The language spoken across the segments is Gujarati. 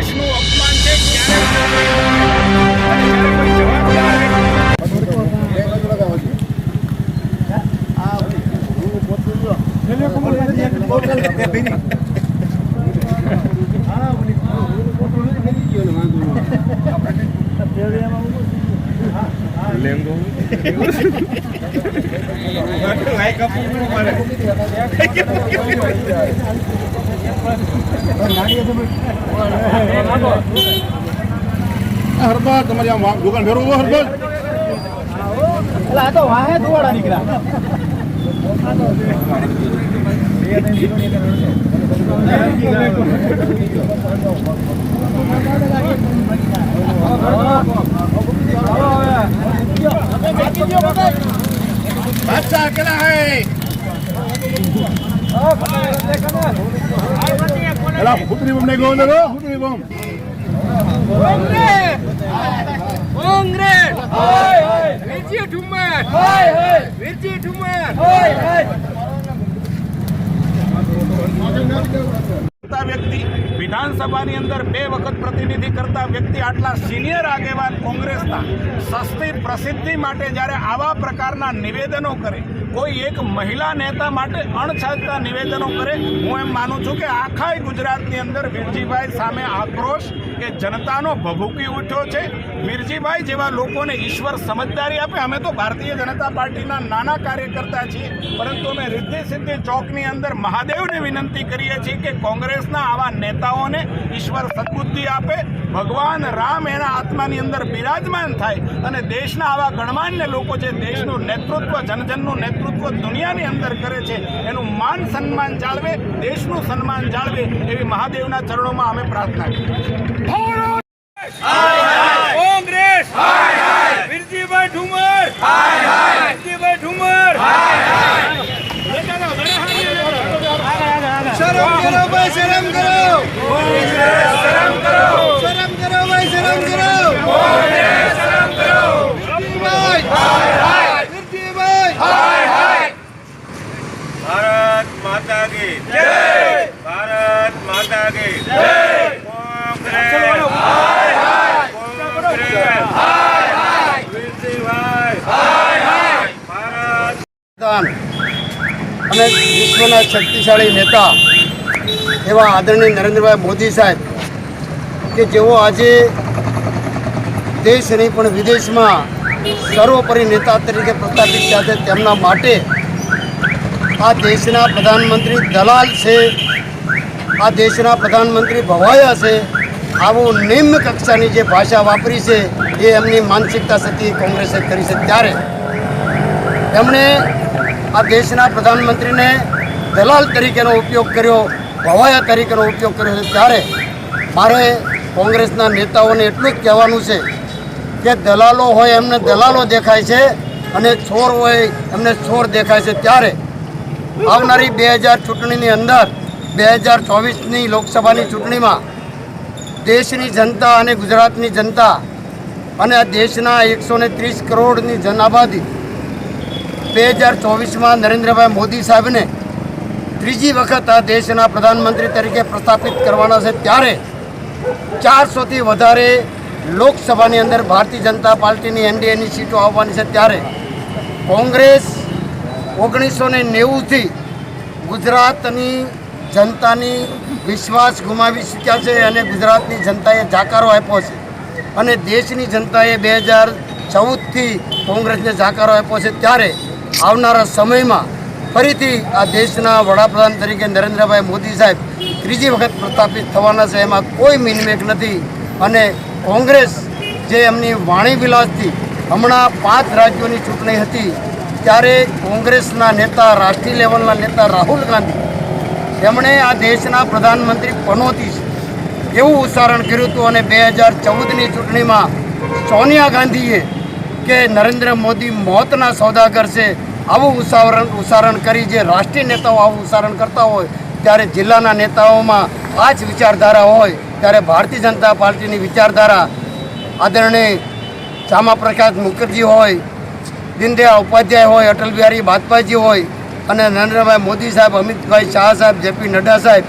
દેશનું અપમાન છે ક્યારે જવાબદાર હરબત તમારી આમ દુકાન ફેરવું વાહે દુવાડા નીકળ્યા બાદશાહ અકેલા હૈ એલા ફૂટરી બમ નહીં ગયો ને ફૂટરી બમ કોંગ્રેસ વિરજી ઠુમર. વિરજી ઠુમર. કરતા વ્યક્તિ વિધાનસભાની અંદર બે વખત પ્રતિનિધિ કરતા વ્યક્તિ આટલા સિનિયર આગેવાન કોંગ્રેસના સસ્તી પ્રસિદ્ધિ માટે જ્યારે આવા પ્રકારના નિવેદનો કરે, કોઈ એક મહિલા નેતા માટે અણછાજતા નિવેદનો કરે, હું એમ માનું છું કે આખા ગુજરાતની અંદર વીરજીભાઈ સામે આક્રોશ કે જનતાનો ભભૂકી ઉઠ્યો છે. વીરજીભાઈ જેવા લોકોને ઈશ્વર સમજદારી આપે, અમે તો ભારતીય જનતા પાર્ટીના નાના કાર્યકર્તા છીએ, પરંતુ અમે રિદ્ધિ સિદ્ધિ ચોકની અંદર મહાદેવને વિનંતી કરીએ છીએ કે કોંગ્રેસના આવા નેતાઓને ઈશ્વર સદબુદ્ધિ આપે ભગવાન રામ એના આત્માની અંદર બિરાજમાન થાય અને દેશના આવા ગણમાન્ય લોકો જે દેશનું નેતૃત્વ જનજનનું નેતૃત્વ દુનિયાની અંદર કરે છે એનું માન સન્માન જાળવે દેશનું સન્માન જાળવે એવી મહાદેવના ચરણોમાં અમે પ્રાર્થના કરીએ છીએ. કોંગ્રેસ! વિરજીભાઈ ઠુમર વિરજીભાઈ ઠુમર શરમ કરો ભાઈ શરમ કરો શરમ કરો શરમ કરો ભાઈ શરમ કરો શરમ કરો ભારત માતા કી જય ભારત માતા કી જય કોંગ્રેસ કોંગ્રેસ વિરજીભાઈ ભારત અને વિશ્વના શક્તિશાળી નેતા એવા આદરણીય નરેન્દ્રભાઈ મોદી સાહેબ કે જેઓ આજે દેશ નહીં પણ વિદેશમાં સર્વોપરી નેતા તરીકે પ્રસ્થાપિત થયા છે, તેમના માટે આ દેશના પ્રધાનમંત્રી દલાલ છે, આ દેશના પ્રધાનમંત્રી ભવાયા છે, આવું નિમ્ન કક્ષાની જે ભાષા વાપરી છે, એ એમની માનસિકતા સતી કોંગ્રેસે કરી છે. ત્યારે એમણે આ દેશના પ્રધાનમંત્રીને દલાલ તરીકેનો ઉપયોગ કર્યો. ભવાયા તરીકેનો ઉપયોગ કર્યો છે. ત્યારે મારે કોંગ્રેસના નેતાઓને એટલું જ કહેવાનું છે કે દલાલો હોય એમને દલાલો દેખાય છે અને છોર હોય એમને છોર દેખાય છે. ત્યારે આવનારી બે હજાર ચૂંટણીની અંદર, બે હજાર ચોવીસની લોકસભાની ચૂંટણીમાં દેશની જનતા અને ગુજરાતની જનતા અને આ દેશના એકસો ને ત્રીસ કરોડની જનાબાદી બે હજાર ચોવીસમાં નરેન્દ્રભાઈ મોદી સાહેબને ત્રીજી વખત આ દેશના પ્રધાનમંત્રી તરીકે પ્રસ્થાપિત કરવાના છે ત્યારે ચારસોથી વધારે લોકસભાની અંદર ભારતીય જનતા પાર્ટીની એનડીએની સીટો આવવાની છે ત્યારે કોંગ્રેસ ઓગણીસો ને નેવુંથી ગુજરાતની જનતાની વિશ્વાસ ગુમાવી શક્યા છે અને ગુજરાતની જનતાએ જાકારો આપ્યો છે. અને દેશની જનતાએ બે હજાર ચૌદથી કોંગ્રેસને જાકારો આપ્યો છે. ત્યારે આવનારા સમયમાં ફરીથી આ દેશના વડાપ્રધાન તરીકે નરેન્દ્રભાઈ મોદી સાહેબ ત્રીજી વખત પ્રસ્થાપિત થવાના છે. એમાં કોઈ મિનમેક નથી. અને કોંગ્રેસ જે એમની વાણી વિલાસથી હમણાં પાંચ રાજ્યોની ચૂંટણી હતી, ત્યારે કોંગ્રેસના નેતા, રાષ્ટ્રીય લેવલના નેતા રાહુલ ગાંધી, એમણે આ દેશના પ્રધાનમંત્રી પનોતી એવું ઉચ્ચારણ કર્યું હતું અને બે હજાર ચૌદની ચૂંટણીમાં સોનિયા ગાંધીએ કે નરેન્દ્ર મોદી મોતના સોદાગર છે. આવું ઉચ્ચારણ ઉચ્ચારણ કરી જે રાષ્ટ્રીય નેતાઓ આવું ઉચ્ચારણ કરતા હોય, ત્યારે જિલ્લાના નેતાઓમાં આ જ વિચારધારા હોય, ત્યારે ભારતીય જનતા પાર્ટીની વિચારધારા આદરણીય શ્યામાપ્રસાદ મુખર્જી હોય, દીનદયાળ ઉપાધ્યાય હોય, અટલ બિહારી વાજપેયીજી હોય અને નરેન્દ્રભાઈ મોદી સાહેબ, અમિતભાઈ શાહ સાહેબ, જેપી નડ્ડા સાહેબ,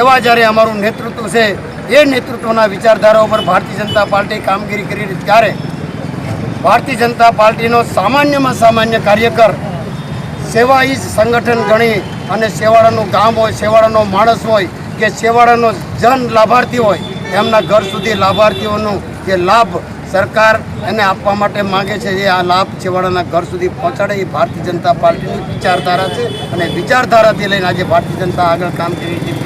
એવા જ્યારે અમારું નેતૃત્વ છે, એ નેતૃત્વના વિચારધારા ઉપર ભારતીય જનતા પાર્ટી કામગીરી કરી ત્યારે ભારતીય જનતા પાર્ટીનો સામાન્યમાં સામાન્ય કાર્યકર સેવા એ જ સંગઠન ગણી અને સેવાળાનું ગામ હોય, સેવાળાનો માણસ હોય કે સેવાળાનો જન લાભાર્થી હોય, એમના ઘર સુધી લાભાર્થીઓનું જે લાભ સરકાર એને આપવા માટે માંગે છે, એ આ લાભ છેવાડાના ઘર સુધી પહોંચાડે, એ ભારતીય જનતા પાર્ટીની વિચારધારા છે અને વિચારધારાથી લઈને આજે ભારતીય જનતા આગળ કામ કરી રહી છે.